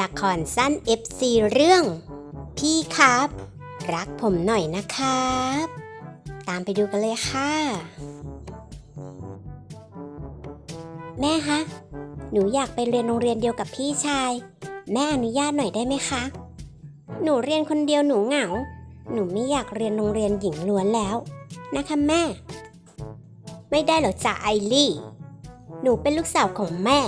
ละครสั้น FC เรื่อง พี่ครับ รักผมหน่อยนะครับ ตามไปดูกันเลยค่ะ แม่คะหนูอยากไปเรียนโรงเรียนเดียวกับพี่ชาย แม่อนุญาตหน่อยได้ไหมคะ หนูเรียนคนเดียวหนูเหงา หนูไม่อยากเรียนโรงเรียนหญิงล้วนแล้ว นะคะแม่ ไม่ได้หรอกจ้ะไอลี่ หนูเป็นลูกสาวของแม่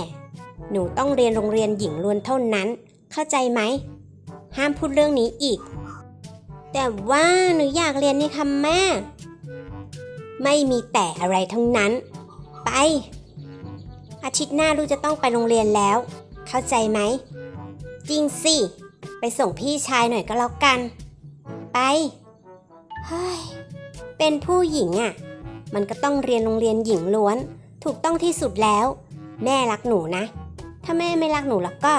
หนูต้องเรียนโรงเรียนหญิงล้วนเท่านั้น เข้าใจไหม ห้ามพูดเรื่องนี้อีก แต่ว่าหนูอยากเรียนนี่ค่ะแม่ ไม่มีแต่อะไรทั้งนั้น ไป อาทิตย์หน้าลูกจะต้องไปโรงเรียนแล้ว เข้าใจไหม จริงสิ ไปส่งพี่ชายหน่อยก็แล้วกัน ไป เฮ้ย เป็นผู้หญิงอะ่ะ มันก็ต้องเรียนโรงเรียนหญิงล้วน ถูกต้องที่สุดแล้ว แม่รักหนูนะ ถ้าแม่ไม่รักหนูแล้วก็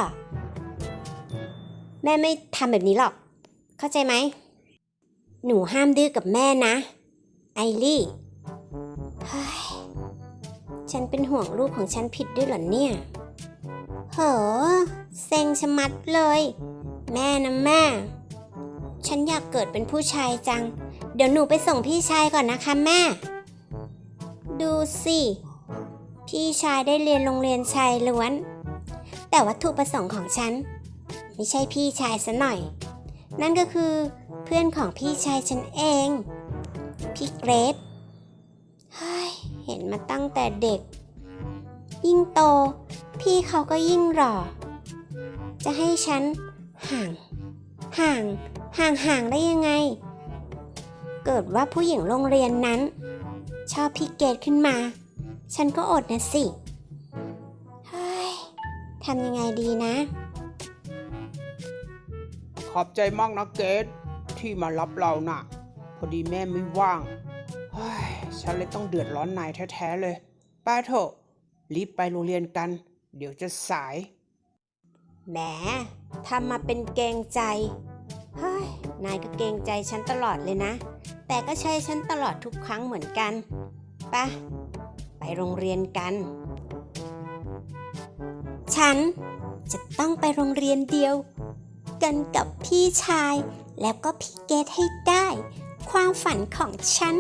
แม่ไม่ทำแบบนี้หรอก เข้าใจไหม หนูห้ามดื้อกับแม่นะ ไอลี่เฮ้ยฉันเป็นห่วงลูกของฉันผิดด้วยเหรอเนี่ยโหเซ็งชะมัดเลย แม่นะแม่ ฉันอยากเกิดเป็นผู้ชายจัง เดี๋ยวหนูไปส่งพี่ชายก่อนนะคะแม่ ดูสิ พี่ชายได้เรียนโรงเรียนชายล้วน แต่วัตถุประสงค์ของฉัน ไม่ใช่พี่ชายซะหน่อย นั่นก็คือเพื่อนของพี่ชายฉันเอง พี่เกรซเฮ้ยเห็นมาตั้งแต่เด็ก ยิ่งโต พี่เขาก็ยิ่งหล่อ จะให้ฉันห่าง ห่าง ห่างห่างได้ยังไง เกิดว่าผู้หญิงโรงเรียนนั้น ชอบพี่เกดขึ้นมา ฉันก็อดนะสิ ทำยังไงดีนะ ขอบใจมากนะเกดที่มารับเราน่ะ พอดีแม่ไม่ว่างเฮ้ยฉันเลยต้องเดือดร้อนนายแท้ๆเลย ไปเถอะ รีบไปโรงเรียนกัน เดี๋ยวจะสาย แหมทำมาเป็นเกรงใจ เฮ้ย นายก็เกรงใจฉันตลอดเลยนะ แต่ก็ใช้ฉันตลอดทุกครั้งเหมือนกัน ไปะไปโรงเรียนกัน ฉันจะต้องไปโรงเรียนเดียว กันกับพี่ชายแล้วก็พี่เกดให้ได้ ความฝันของฉัน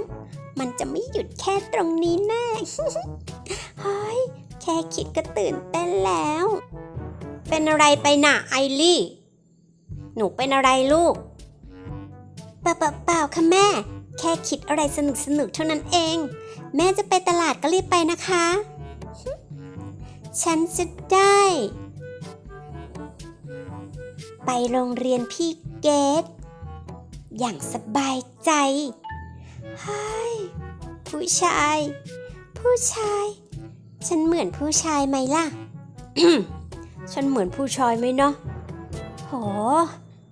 มันจะไม่หยุดแค่ตรงนี้แน่เฮ้ยแค่คิดก็ตื่นเต้นแล้ว เป็นอะไรไปน่ะไอลี่ หนูเป็นอะไรลูกเปล่าเปล่าค่ะแม่ แค่คิดอะไรสนุกสนุกเท่านั้นเอง แม่จะไปตลาดก็รีบไปนะคะ ฉันจะได้ ไปโรงเรียนพี่เกดอย่างสบายใจเฮ้ยผู้ชาย ผู้ชาย ฉันเหมือนผู้ชายไหมล่ะ ฉันเหมือนผู้ชายไหมเนาะ โห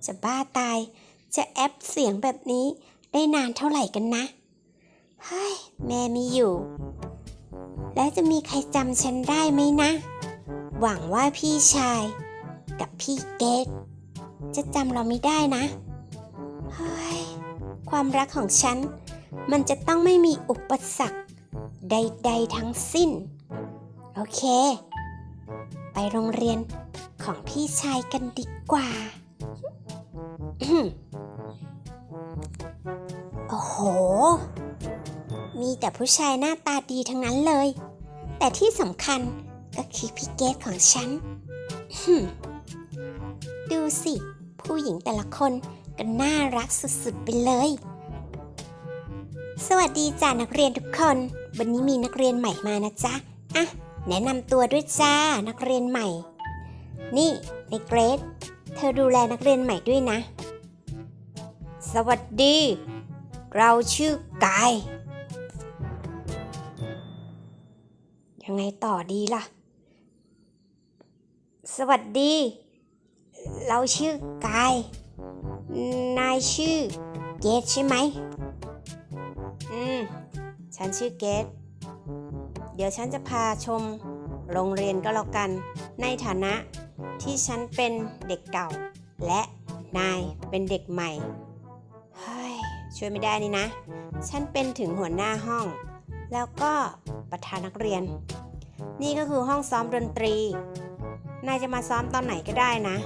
จะบ้าตาย จะแอปเสียงแบบนี้ได้นานเท่าไหร่กันนะ เฮ้ย แม่ไม่อยู่ แล้วจะมีใครจำฉันได้ไหมนะ หวังว่าพี่ชาย กับพี่เกดจะจำเราไม่ได้นะเฮ้ยความรักของฉัน มันจะต้องไม่มีอุปสรรค ใดๆทั้งสิ้น โอเค ไปโรงเรียนของพี่ชายกันดีกว่า โอ้โห มีแต่ผู้ชายหน้าตาดีทั้งนั้นเลย แต่ที่สำคัญก็คือพี่เกดของฉัน ดูสิ ผู้หญิงแต่ละคนก็น่ารักสุดๆไปเลย สวัสดีจ้านักเรียนทุกคน วันนี้มีนักเรียนใหม่มานะจ๊ะ อะ แนะนำตัวด้วยจ้านักเรียนใหม่ นี่ในเกรดเธอดูแลนักเรียนใหม่ด้วยนะ สวัสดี เราชื่อกาย ยังไงต่อดีล่ะ สวัสดี เราชื่อกาย นายชื่อเกตใช่ไหม อืม ฉันชื่อเกต เดี๋ยวฉันจะพาชมโรงเรียนก็แล้วกัน ในฐานะที่ฉันเป็นเด็กเก่า และนายเป็นเด็กใหม่ เฮ้ย ช่วยไม่ได้นี่นะ ฉันเป็นถึงหัวหน้าห้อง แล้วก็ ประธานนักเรียน นี่ก็คือห้องซ้อมดนตรี นายจะมาซ้อมตอนไหนก็ได้นะ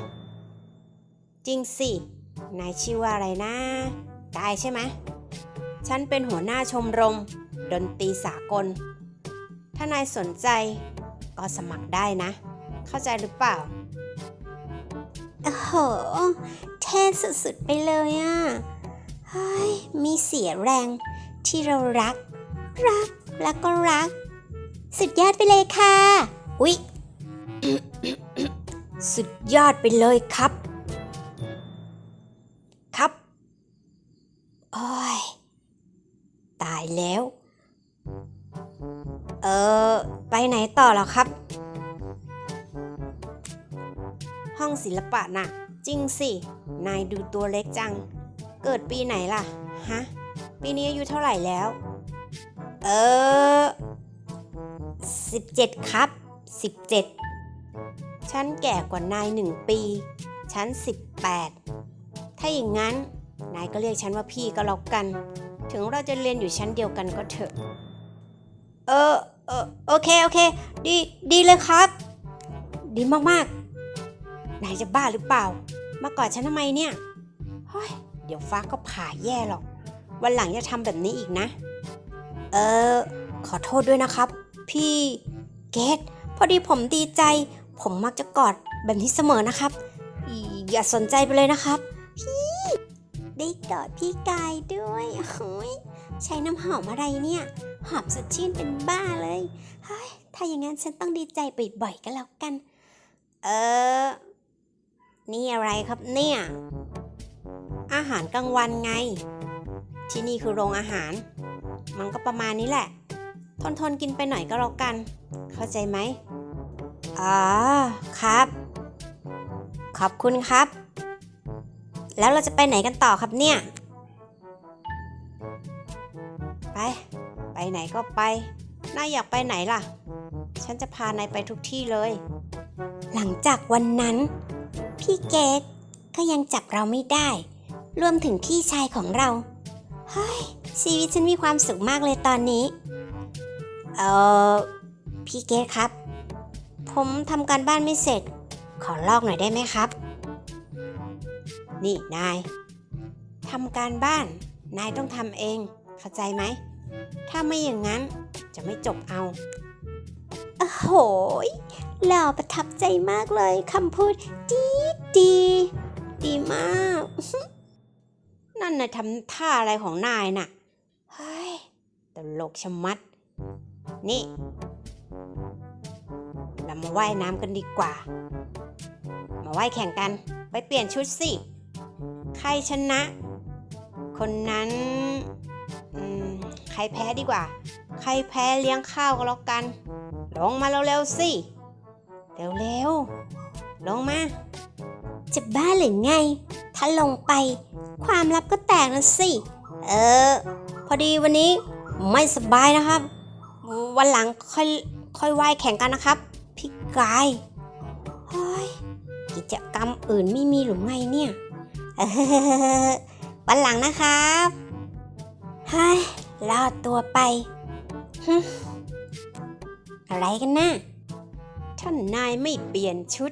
จริงสิ นายชื่อว่าอะไรนะกายใช่ไหมฉันเป็นหัวหน้าชมรม ดนตรีสากล ถ้านายสนใจก็สมัครได้นะ เข้าใจหรือเปล่าโอ้โหเท่สุดๆไปเลยอะเฮ้ยมีเสียแรงที่เรารัก รัก แล้วก็รัก สุดยอดไปเลยค่ะ อุ๊ย สุดยอดไปเลยครับ ครับโอ้ยตายแล้ว เออ ไปไหนต่อแล้วครับ ห้องศิลปะน่ะ จริงสิ นายดูตัวเล็กจัง เกิดปีไหนล่ะ ฮะ ปีนี้อายุเท่าไหร่แล้ว เออสิบเจ็ดครับสิบเจ็ดฉันแก่กว่านายหนึ่งปี ฉันสิบแปดถ้าอย่างนั้น นายก็เรียกฉันว่าพี่ก็แล้วกัน ถึงเราจะเรียนอยู่ชั้นเดียวกันก็เถอะ เออเออโอเค โอเค ดีดีเลยครับ ดีมากๆ นายจะบ้าหรือเปล่า มากอดฉันทำไมเนี่ยเฮ้ยเดี๋ยวฟ้าก็ผ่าแย่หรอก วันหลังอย่าทำแบบนี้อีกนะ เออ ขอโทษด้วยนะครับ พี่เกดพอดีผมดีใจ ผมมักจะกอดแบบนี้เสมอนะครับ อย่าสนใจไปเลยนะครับ พี่ได้กอดพี่กายด้วยโอ้ยใช้น้ำหอมอะไรเนี่ย หอมสดชื่นเป็นบ้าเลยเฮ้ยถ้าอย่างนั้นฉันต้องดีใจบ่อยๆก็แล้วกัน เออ นี่อะไรครับเนี่ย อาหารกลางวันไง ที่นี่คือโรงอาหาร มันก็ประมาณนี้แหละ ทนทนกินไปหน่อยก็แล้วกัน เข้าใจไหมอ๋อครับ ขอบคุณครับ แล้วเราจะไปไหนกันต่อครับเนี่ย ไป ไปไหนก็ไปนายอยากไปไหนล่ะ ฉันจะพานายไปทุกที่เลย หลังจากวันนั้น พี่เกดก็ยังจับเราไม่ได้ รวมถึงพี่ชายของเรา เฮ้ย ชีวิตฉันมีความสุขมากเลยตอนนี้ เออพี่เกดครับ ผมทำการบ้านไม่เสร็จ ขอลอกหน่อยได้ไหมครับ นี่นายทำการบ้าน นายต้องทำเอง เข้าใจไหม ถ้าไม่อย่างนั้นจะไม่จบเอาโอ้โหหล่อประทับใจมากเลยคำพูดดีดี ดีมาก นั่นน่ะทำท่าอะไรของนายน่ะ ลกชะมัด นี่ เรามาว่ายน้ำกันดีกว่า มาว่ายแข่งกัน ไปเปลี่ยนชุดสิ ใครชนะ คนนั้นใครแพ้ดีกว่า ใครแพ้เลี้ยงข้าวก็แล้วกัน ลงมาเร็วๆสิ เร็วๆ ลงมา จะบ้าหรือไง ถ้าลงไป ความลับก็แตกนะสิ เออ พอดีวันนี้ ไม่สบายนะครับ วันหลังค่อยค่อยว่ายแข่งกันนะครับ พี่กายเฮ้ยกิจกรรมอื่นไม่มีหรือไงเนี่ยวันหลังนะครับเฮ้ยรอดตัวไปอะไรกันนะท่านนายไม่เปลี่ยนชุด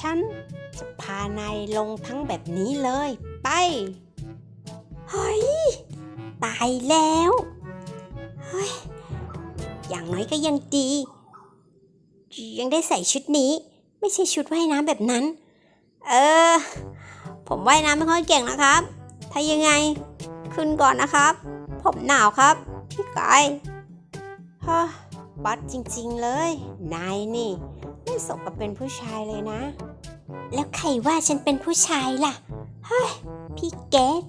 ฉันจะพานายลงทั้งแบบนี้เลย ไป เฮ้ย ตายแล้ว ฮ้ยอย่างน้อยก็ยังดี ยังได้ใส่ชุดนี้ ไม่ใช่ชุดว่ายน้ำแบบนั้น เออ ผมว่ายน้ำไม่ค่อยเก่งนะครับ ถ้ายังไงขึ้นก่อนนะครับ ผมหนาวครับ พี่กายฮะปัดจริงๆเลย นายนี่ไม่สมกับเป็นผู้ชายเลยนะ แล้วใครว่าฉันเป็นผู้ชายล่ะ เฮ้ย พี่เกด